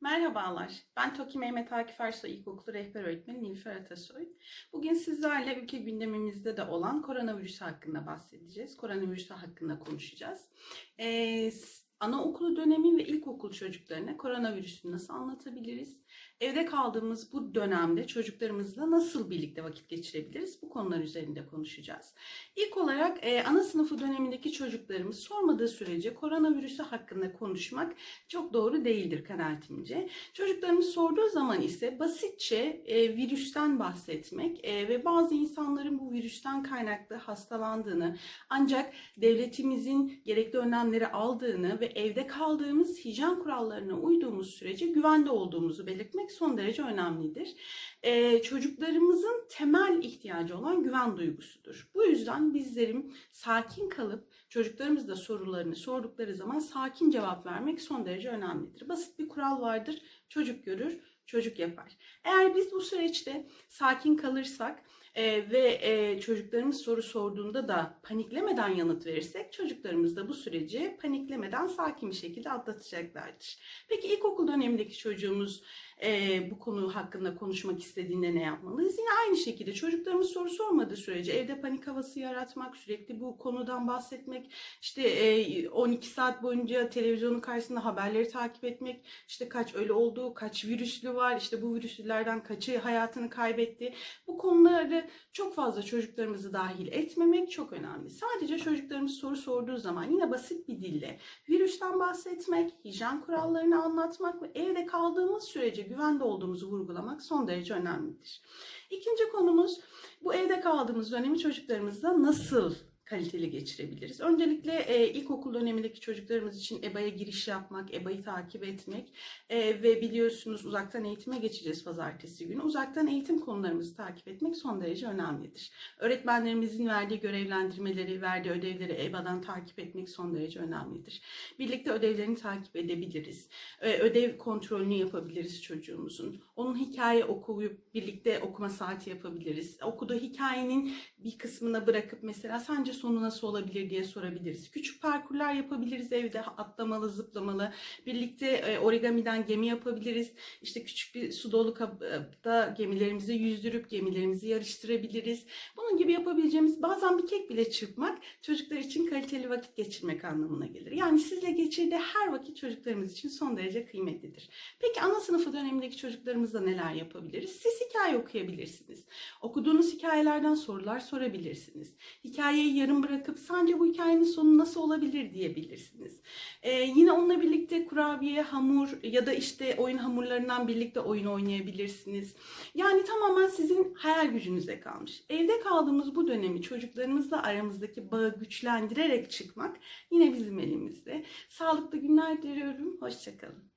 Merhabalar, ben TOKİ Mehmet Akif Ersoy İlkokulu Rehber Öğretmeni Nilüfer Atasoy. Bugün sizlerle ülke gündemimizde de olan koronavirüsü hakkında bahsedeceğiz. Koronavirüsü hakkında konuşacağız. Ee, anaokulu dönemi ve ilkokul çocuklarına koronavirüsü nasıl anlatabiliriz? Evde kaldığımız bu dönemde çocuklarımızla nasıl birlikte vakit geçirebiliriz? Bu konular üzerinde konuşacağız. İlk olarak e, ana sınıfı dönemindeki çocuklarımız sormadığı sürece koronavirüsü hakkında konuşmak çok doğru değildir kanaatimce. Çocuklarımız sorduğu zaman ise basitçe e, virüsten bahsetmek e, ve bazı insanların bu virüsten kaynaklı hastalandığını ancak devletimizin gerekli önlemleri aldığını ve evde kaldığımız hijyen kurallarına uyduğumuz sürece güvende olduğumuzu belirtmek son derece önemlidir. E, çocuklarımızın temel ihtiyacı olan güven duygusudur. Bu yüzden bizlerin sakin kalıp çocuklarımız da sorularını sordukları zaman sakin cevap vermek son derece önemlidir. Basit bir kural vardır. Çocuk görür, çocuk yapar. Eğer biz bu süreçte sakin kalırsak e, ve e, çocuklarımız soru sorduğunda da paniklemeden yanıt verirsek çocuklarımız da bu süreci paniklemeden sakin bir şekilde atlatacaklardır. Peki ilkokul dönemindeki çocuğumuz e, bu konu hakkında konuşmak istediğinde ne yapmalıyız? Yine aynı şekilde çocuklarımız soru sormadığı sürece evde panik havası yaratmak, sürekli bu konudan bahsetmek, işte e, 12 saat boyunca televizyonun karşısında haberleri takip etmek, işte kaç ölü olduğu, kaç virüslü var, işte bu virüslerden kaçı hayatını kaybetti. Bu konuları çok fazla çocuklarımızı dahil etmemek çok önemli. Sadece çocuklarımız soru sorduğu zaman yine basit bir dille virüsten bahsetmek, hijyen kurallarını anlatmak ve evde kaldığımız sürece güvende olduğumuzu vurgulamak son derece önemlidir. İkinci konumuz bu evde kaldığımız dönemi çocuklarımızla nasıl kaliteli geçirebiliriz. Öncelikle e, ilkokul dönemindeki çocuklarımız için EBA'ya giriş yapmak, EBA'yı takip etmek e, ve biliyorsunuz uzaktan eğitime geçeceğiz pazartesi günü. Uzaktan eğitim konularımızı takip etmek son derece önemlidir. Öğretmenlerimizin verdiği görevlendirmeleri, verdiği ödevleri EBA'dan takip etmek son derece önemlidir. Birlikte ödevlerini takip edebiliriz. E, ödev kontrolünü yapabiliriz çocuğumuzun. Onun hikaye okuyup birlikte okuma saati yapabiliriz. Okuduğu hikayenin bir kısmına bırakıp mesela sence sonu nasıl olabilir diye sorabiliriz. Küçük parkurlar yapabiliriz evde atlamalı, zıplamalı. Birlikte e, origamiden gemi yapabiliriz. İşte küçük bir su dolu kabda gemilerimizi yüzdürüp gemilerimizi yarıştırabiliriz. Bunun gibi yapabileceğimiz bazen bir kek bile çırpmak çocuklar için kaliteli vakit geçirmek anlamına gelir. Yani sizle geçirdiği her vakit çocuklarımız için son derece kıymetlidir. Peki ana sınıfı dönemindeki çocuklarımızla neler yapabiliriz? Siz hikaye okuyabilirsiniz. Okuduğunuz hikayelerden sorular sorabilirsiniz. Hikayeyi yarım bırakıp sence bu hikayenin sonu nasıl olabilir diyebilirsiniz. Ee, yine onunla birlikte kurabiye, hamur ya da işte oyun hamurlarından birlikte oyun oynayabilirsiniz. Yani tamamen sizin hayal gücünüze kalmış. Evde kaldığımız bu dönemi çocuklarımızla aramızdaki bağı güçlendirerek çıkmak yine bizim elimizde. Sağlıklı günler diliyorum. Hoşçakalın.